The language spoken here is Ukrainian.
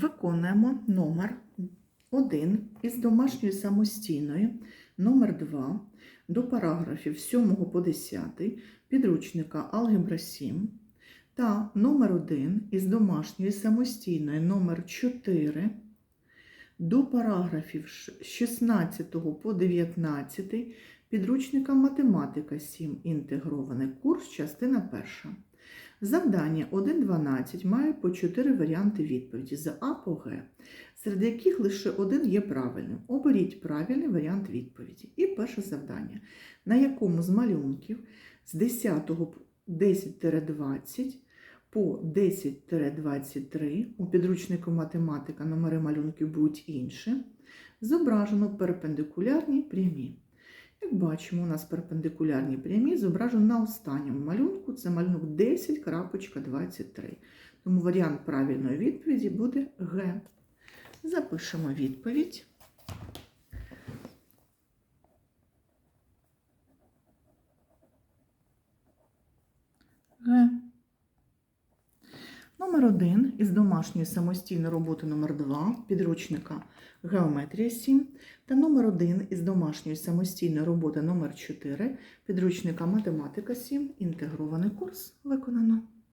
Виконуємо номер 1 із домашньої самостійної, номер 2 до параграфів 7 по 10 підручника Алгебра 7 та номер 1 із домашньої самостійної, номер 4 до параграфів 16 по 19 підручника Математика 7 інтегрований курс, частина 1. Завдання 1.12 має по 4 варіанти відповіді з А по Г, серед яких лише один є правильним. Оберіть правильний варіант відповіді. І перше завдання, на якому з малюнків з 10 по 10-20 по 10-23 у підручнику математика номери малюнків будуть інші, зображено перпендикулярні прямі. Як бачимо, у нас перпендикулярні прямі зображені на останньому малюнку, це малюнок 10.23. Тому варіант правильної відповіді буде Г. Запишемо відповідь. Г. Номер 1 із домашньої самостійної роботи номер 2 підручника Геометрія 7 та номер 1 із домашньої самостійної роботи номер 4 підручника Математика 7 інтегрований курс виконано.